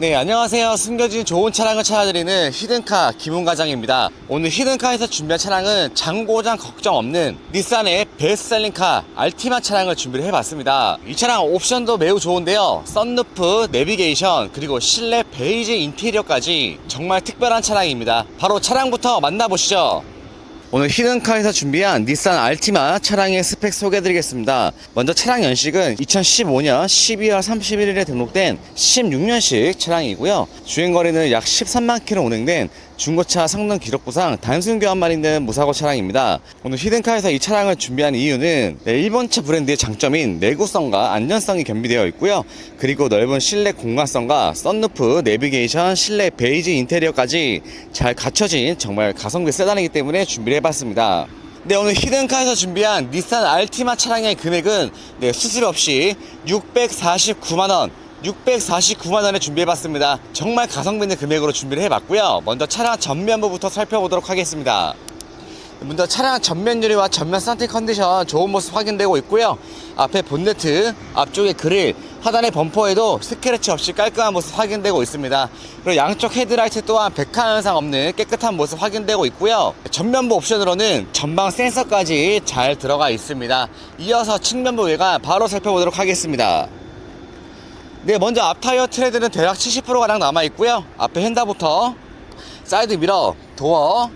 네, 안녕하세요. 숨겨진 좋은 차량을 찾아드리는 히든카 김훈 과장입니다. 오늘 히든카에서 준비한 차량은 장고장 걱정 없는 닛산의 베스트셀링카 알티마 차량을 준비를 해봤습니다. 이 차량 옵션도 매우 좋은데요. 썬루프, 내비게이션, 그리고 실내 베이지 인테리어까지 정말 특별한 차량입니다. 바로 차량부터 만나보시죠. 오늘 히든카에서 준비한 닛산 알티마 차량의 스펙 소개해드리겠습니다. 먼저 차량 연식은 2015년 12월 31일에 등록된 16년식 차량이고요. 주행거리는 약 13만 킬로 운행된 중고차 성능 기록부상 단순 교환만 있는 무사고 차량입니다. 오늘 히든카에서 이 차량을 준비한 이유는 네, 일본차 브랜드의 장점인 내구성과 안전성이 겸비되어 있고요. 그리고 넓은 실내 공간성과 썬루프, 내비게이션, 실내 베이지 인테리어까지 잘 갖춰진 정말 가성비 세단이기 때문에 준비를 해봤습니다. 네, 오늘 히든카에서 준비한 닛산 알티마 차량의 금액은 네, 수수료 없이 649만원 649만 원에 준비해봤습니다. 정말 가성비 있는 금액으로 준비를 해봤고요. 먼저 차량 전면부부터 살펴보도록 하겠습니다. 먼저 차량 전면 유리와 전면 산티 컨디션 좋은 모습 확인되고 있고요. 앞에 본네트, 앞쪽에 그릴, 하단의 범퍼에도 스크래치 없이 깔끔한 모습 확인되고 있습니다. 그리고 양쪽 헤드라이트 또한 백화 현상 없는 깨끗한 모습 확인되고 있고요. 전면부 옵션으로는 전방 센서까지 잘 들어가 있습니다. 이어서 측면부 외관 바로 살펴보도록 하겠습니다. 네, 먼저 앞 타이어 트레드는 대략 70%가량 남아 있고요. 앞에 핸다부터 사이드 미러, 도어,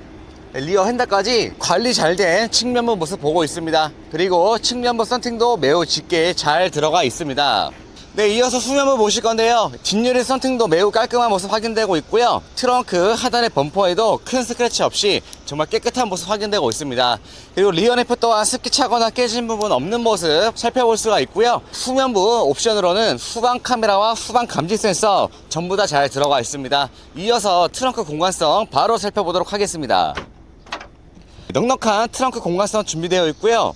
리어 핸다까지 관리 잘 된 측면부 모습 보고 있습니다. 그리고 측면부 썬팅도 매우 짙게 잘 들어가 있습니다. 네, 이어서 후면부 보실 건데요. 뒷유리 썬팅도 매우 깔끔한 모습 확인되고 있고요. 트렁크 하단의 범퍼에도 큰 스크래치 없이 정말 깨끗한 모습 확인되고 있습니다. 그리고 리어 네프 또한 습기 차거나 깨진 부분 없는 모습 살펴볼 수가 있고요. 후면부 옵션으로는 후방 카메라와 후방 감지 센서 전부 다 잘 들어가 있습니다. 이어서 트렁크 공간성 바로 살펴보도록 하겠습니다. 넉넉한 트렁크 공간성 준비되어 있고요.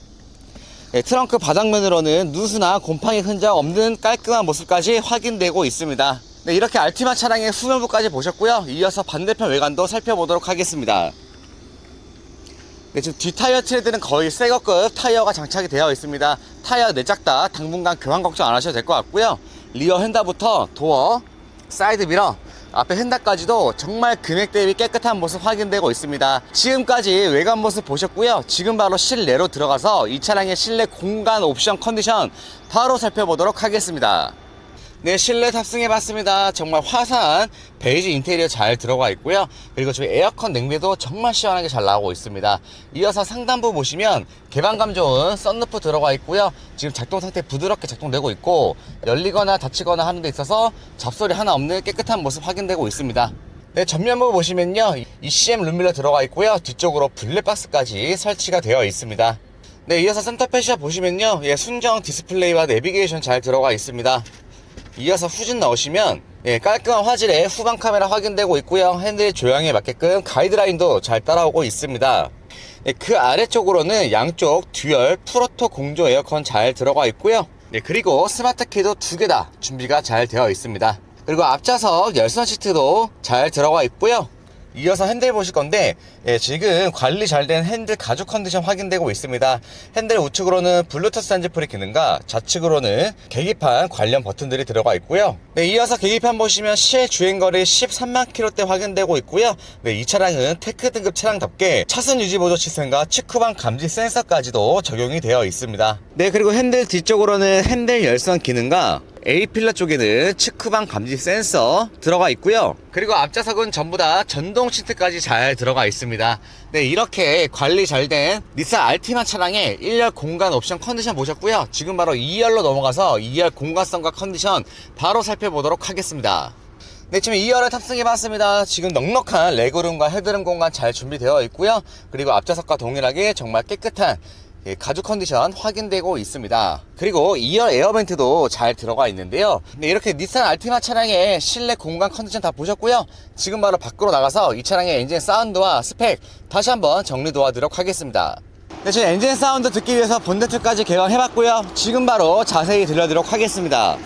네, 트렁크 바닥면으로는 누수나 곰팡이 흔적 없는 깔끔한 모습까지 확인되고 있습니다. 네, 이렇게 알티마 차량의 후면부까지 보셨고요. 이어서 반대편 외관도 살펴보도록 하겠습니다. 네, 지금 뒷 타이어 트레드는 거의 새거급 타이어가 장착이 되어 있습니다. 타이어 내작 다 당분간 교환 걱정 안 하셔도 될 것 같고요. 리어 핸다부터 도어, 사이드 미러, 앞에 핸다까지도 정말 금액 대비 깨끗한 모습 확인되고 있습니다. 지금까지 외관 모습 보셨고요. 지금 바로 실내로 들어가서 이 차량의 실내 공간 옵션 컨디션 바로 살펴보도록 하겠습니다. 네, 실내 탑승해봤습니다. 정말 화사한 베이지 인테리어 잘 들어가 있고요. 그리고 저희 에어컨 냉매도 정말 시원하게 잘 나오고 있습니다. 이어서 상단부 보시면 개방감 좋은 썬루프 들어가 있고요. 지금 작동 상태 부드럽게 작동되고 있고 열리거나 닫히거나 하는 데 있어서 잡소리 하나 없는 깨끗한 모습 확인되고 있습니다. 네, 전면부 보시면요. ECM 룸밀러 들어가 있고요. 뒤쪽으로 블랙박스까지 설치가 되어 있습니다. 네, 이어서 센터페시아 보시면요. 예, 순정 디스플레이와 내비게이션 잘 들어가 있습니다. 이어서 후진 넣으시면 예, 깔끔한 화질의 후방 카메라 확인되고 있고요. 핸들 조향에 맞게끔 가이드라인도 잘 따라오고 있습니다. 예, 그 아래쪽으로는 양쪽 듀얼 프로토 공조 에어컨 잘 들어가 있고요. 네, 그리고 스마트 키도 두 개 다 준비가 잘 되어 있습니다. 그리고 앞좌석 열선 시트도 잘 들어가 있고요. 이어서 핸들 보실 건데 예, 지금 관리 잘 된 핸들 가죽 컨디션 확인되고 있습니다. 핸들 우측으로는 블루투스 핸즈프리 기능과 좌측으로는 계기판 관련 버튼들이 들어가 있고요. 네, 이어서 계기판 보시면 시의 주행거리 13만 킬로대 확인되고 있고요. 네, 이 차량은 테크 등급 차량답게 차선 유지 보조 시스템과 측후방 감지 센서까지도 적용이 되어 있습니다. 네, 그리고 핸들 뒤쪽으로는 핸들 열선 기능과 A필러 쪽에는 측후방 감지 센서 들어가 있고요. 그리고 앞좌석은 전부 다 전동 시트까지 잘 들어가 있습니다. 네, 이렇게 관리 잘된 닛산 알티마 차량의 1열 공간 옵션 컨디션 보셨고요. 지금 바로 2열로 넘어가서 2열 공간성과 컨디션 바로 살펴보도록 하겠습니다. 네, 지금 2열을 탑승해봤습니다. 지금 넉넉한 레그룸과 헤드룸 공간 잘 준비되어 있고요. 그리고 앞좌석과 동일하게 정말 깨끗한 예, 가죽 컨디션 확인되고 있습니다. 그리고 2열 에어벤트도 잘 들어가 있는데요. 네, 이렇게 닛산 알티마 차량의 실내 공간 컨디션 다 보셨고요. 지금 바로 밖으로 나가서 이 차량의 엔진 사운드와 스펙 다시 한번 정리 도와드리도록 하겠습니다. 네, 지금 엔진 사운드 듣기 위해서 본네트까지 개방해봤고요. 지금 바로 자세히 들려드리도록 하겠습니다.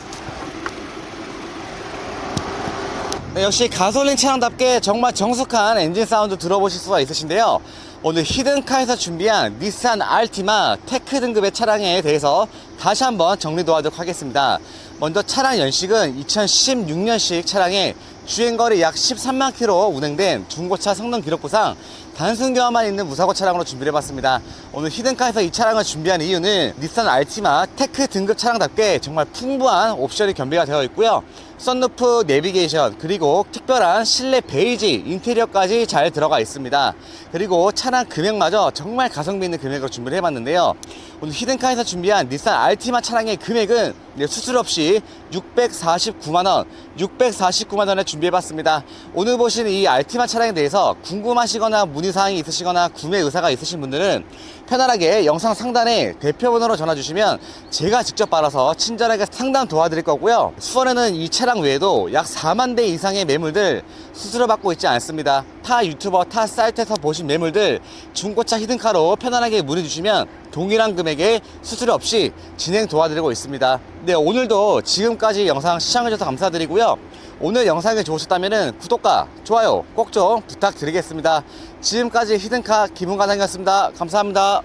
네, 역시 가솔린 차량답게 정말 정숙한 엔진 사운드 들어보실 수가 있으신데요. 오늘 히든카에서 준비한 닛산 알티마 테크 등급의 차량에 대해서 다시 한번 정리 도와드리도록 하겠습니다. 먼저 차량 연식은 2016년식 차량에 주행거리 약 13만 킬로 운행된 중고차 성능 기록부상 단순 교환만 있는 무사고 차량으로 준비를 해봤습니다. 오늘 히든카에서 이 차량을 준비한 이유는 닛산 알티마 테크 등급 차량답게 정말 풍부한 옵션이 겸비가 되어 있고요. 썬루프 내비게이션 그리고 특별한 실내 베이지 인테리어까지 잘 들어가 있습니다. 그리고 차량 금액마저 정말 가성비 있는 금액으로 준비를 해봤는데요. 오늘 히든카에서 준비한 닛산 알티마 차량의 금액은 네, 수술 없이 649만원, 649만원에 준비해봤습니다. 오늘 보시는 이 알티마 차량에 대해서 궁금하시거나 문의사항이 있으시거나 구매 의사가 있으신 분들은 편안하게 영상 상단에 대표번호로 전화주시면 제가 직접 받아서 친절하게 상담 도와드릴 거고요. 수원에는 이 차량 외에도 약 4만 대 이상의 매물들 수수료 받고 있지 않습니다. 타 유튜버, 타 사이트에서 보신 매물들 중고차 히든카로 편안하게 문의 주시면 동일한 금액에 수수료 없이 진행 도와드리고 있습니다. 네, 오늘도 지금까지 영상 시청해주셔서 감사드리고요. 오늘 영상이 좋으셨다면 구독과 좋아요 꼭 좀 부탁드리겠습니다. 지금까지 히든카 김은과장이었습니다. 감사합니다.